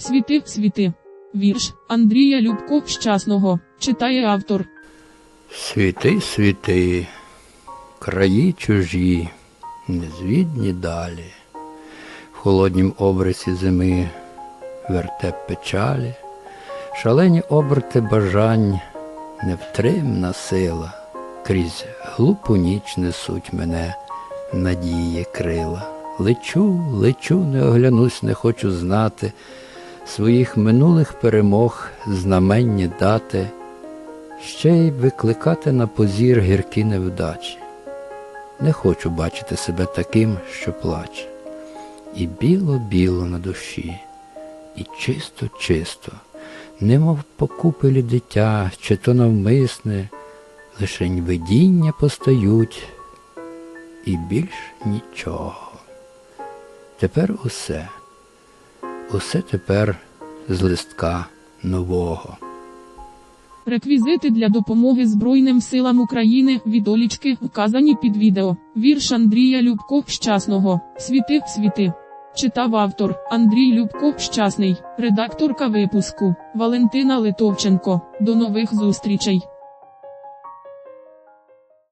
Світи, світи. Вірш Андрія Любко Щасного. Читає автор. Світи, світи, краї чужі, незвідні далі, в холоднім обрисі зими вертеп печалі, шалені оберти бажань, невтримна сила, крізь глупу ніч несуть мене надії крила. Лечу, лечу, не оглянусь, не хочу знати своїх минулих перемог, знаменні дати ще й викликати на позір гіркі невдачі. Не хочу бачити себе таким, що плаче. І біло-біло на душі, і чисто-чисто, немов по купелі дитя, чи то навмисне, лишень видіння постають, і більш нічого. Тепер усе, усе тепер з листка нового. Реквізити для допомоги Збройним силам України від Олічки вказані під відео. Вірш Андрія Любко Щасного. Світи, світи. Читав автор Андрій Любко Щасний, редакторка випуску Валентина Литовченко. До нових зустрічей.